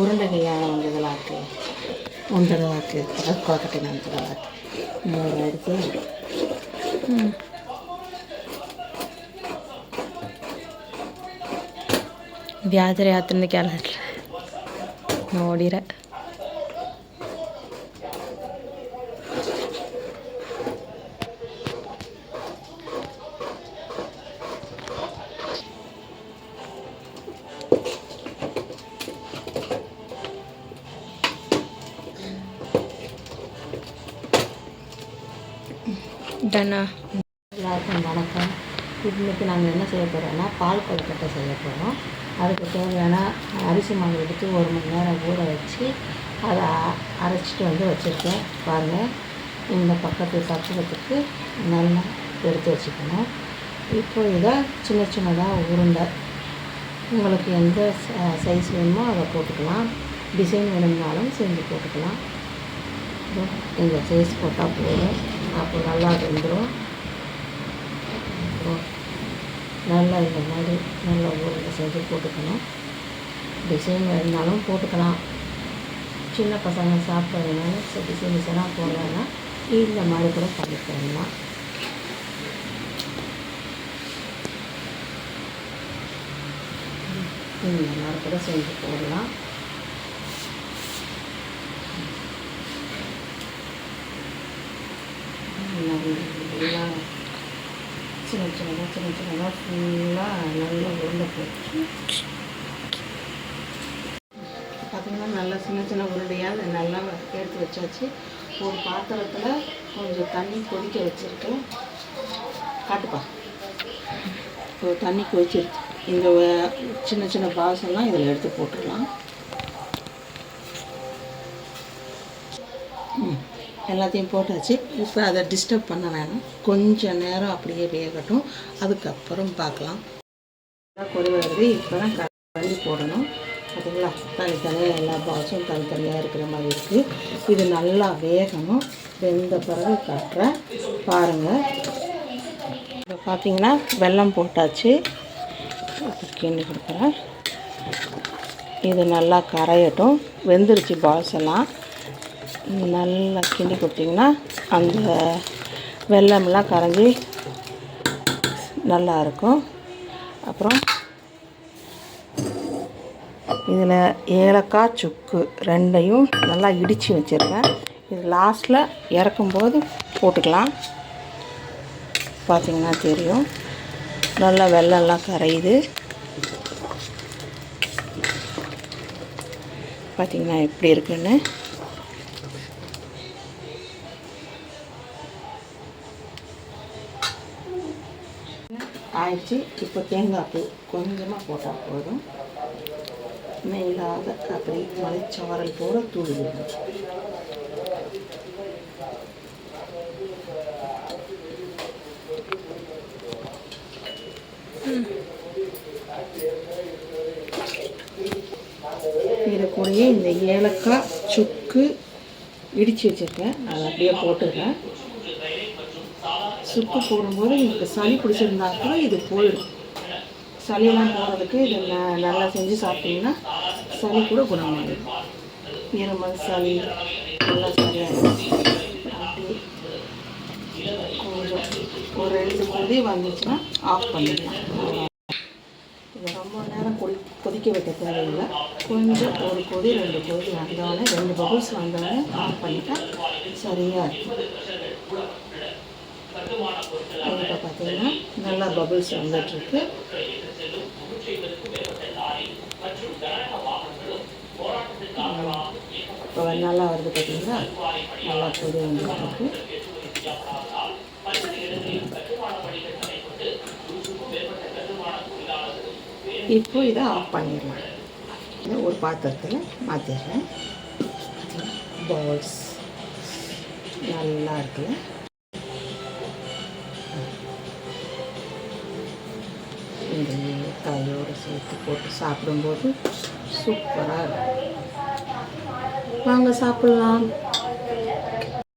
ಉರುಂಡೆಗೆಲ್ಲ ಒಂದು ಇದಳಾಕಿ ಒಂದರ ಹಾಕಿ ಕಟ್ಕೊಳಕಟ್ಟಿನ ಒಂದರ ಹಾಕಿ ಮೂರು ಅಡಿಕೆ ಹ್ಞೂ വ്യാജരാത്രിന്ന് കേരളത്തിൽ നോടിര டனா. எல்லாருக்கும் வணக்கம். இன்னைக்கு நாங்கள் என்ன செய்ய போகிறோம்னா பால் கொழுக்கட்டை செய்ய போகிறோம் அதுக்கு தேவையான அரிசி மாவு எடுத்து ஒரு மணி நேரம் ஊற வச்சு அதை அ- அரைச்சிட்டு வந்து வச்சுருக்கேன். பாருங்கள் இந்த பக்கத்து பக்குவத்துக்கு நல்லா எடுத்து வச்சுக்கணும். இப்போ இதை சின்ன சின்னதாக உருண்டை. உங்களுக்கு எந்த சைஸ் வேணுமோ அதை போட்டுக்கலாம். டிசைன் வேணும்னாலும் செஞ்சு போட்டுக்கலாம். இந்த சைஸ் போட்டால் போதும். அப்போ நல்லா வெந்துடும் அப்புறம் நல்லா இந்த மாதிரி நல்லா ஊரில் செஞ்சு போட்டுக்கணும். டிசைன் வேணுனாலும் போட்டுக்கலாம். சின்ன பசங்க சாப்பிட வேணாலும் சரி டிசைன் டிசைனாக போடலான்னா இந்த மாதிரி கூட பண்ணிக்கலாம் இந்த மாதிரி கூட செஞ்சு போடலாம். எல்லாம் சின்ன சின்னதாக சின்ன சின்னதாக ஃபுல்லாக நல்லா உருண்டை போட்டு பார்த்திங்கன்னா நல்லா சின்ன சின்ன உருண்டையாக அதை நல்லா எடுத்து வச்சாச்சு. ஒரு பாத்திரத்தில் கொஞ்சம் தண்ணி கொதிக்க வச்சுருக்கேன். காட்டுப்பா. இப்போ தண்ணி கொதிச்சிருச்சு. இந்த சின்ன சின்ன பால்ஸ் இதில் எடுத்து போட்டுடலாம் ம், எல்லாத்தையும் போட்டாச்சு. இப்போ அதை டிஸ்டர்ப் பண்ண வேணாம். கொஞ்சம் நேரம் அப்படியே வேகட்டும். அதுக்கப்புறம் பார்க்கலாம். கொடி வருது. இப்போ தான் கறி போடணும். பார்த்தீங்களா தனித்தனியாக எல்லா பால்ஸும் தனித்தனியாக இருக்கிற மாதிரி இருக்குது இது நல்லா வேகணும். வெந்த பிறகு காட்டுறேன் பாருங்கள் இப்போ பார்த்தீங்கன்னா வெல்லம் போட்டாச்சு. கிண்டி கொடுக்குறேன் இது நல்லா கரையட்டும். வெந்துருச்சு பால்ஸ் எல்லாம். நல்லா கிண்டி கொடுத்தீங்கன்னா அந்த வெள்ளம்லாம் கரைஞ்சி நல்லா இருக்கும் அப்புறம் இதில் ஏலக்காய் சுக்கு ரெண்டையும் நல்லா இடித்து வச்சுருக்கேன் இது லாஸ்ட்டில் இறக்கும்போது போட்டுக்கலாம். பார்த்திங்கன்னா தெரியும். நல்லா வெள்ளம்லாம் கரையுது. பார்த்திங்கன்னா எப்படி இருக்குன்னு. ஆயிடுச்சு. இப்போ தேங்காய் பூ கொஞ்சமாக போட்டால் போதும். மேலாக அப்படி மலைச்சாரல் போல தூள் விடும் இது கூடயே இந்த ஏலக்காய் சுக்கு இடித்து வச்சுருக்கேன். அதை அப்படியே போட்டுடுறேன். சுக்கு போடும்போது எனக்கு சளி பிடிச்சிருந்தா கூட இது போயிடும். சளியெல்லாம் போகிறதுக்கு இது ந- நல்லா செஞ்சு சாப்பிட்டிங்கன்னா சளி கூட குணமாயிடும். இருமல் சளி நல்லா சரியாயிடும் கொஞ்சம் ஒரு ரெண்டு கொதி வந்துச்சுன்னா ஆஃப் பண்ணிடலாம் இது ரொம்ப நேரம் கொதி கொதிக்க வைக்க தேவையில்லை. கொஞ்சம் ஒரு கொதி ரெண்டு கொதி வந்தோடனே ரெண்டு பபுள்ஸ் வந்தோடனே ஆஃப் பண்ணிட்டா சரியாக இருக்கும். இப்போ பார்த்தீங்கன்னா நல்லா பபுள்ஸ் வந்துட்டுருக்கு. இப்போ நல்லா வருது பார்த்தீங்களா நல்லா கொதி வந்துட்டுருக்கு. இப்போ இதை ஆஃப் பண்ணிடலாம். ஒரு பாத்திரத்தில் மாற்றிடுறேன் பால்ஸ் நல்லா இருக்குல்ல? காயோடு சேர்த்து போட்டு சாப்பிடும்போது சூப்பராக இருக்கும் வாங்க சாப்பிட்லாம்.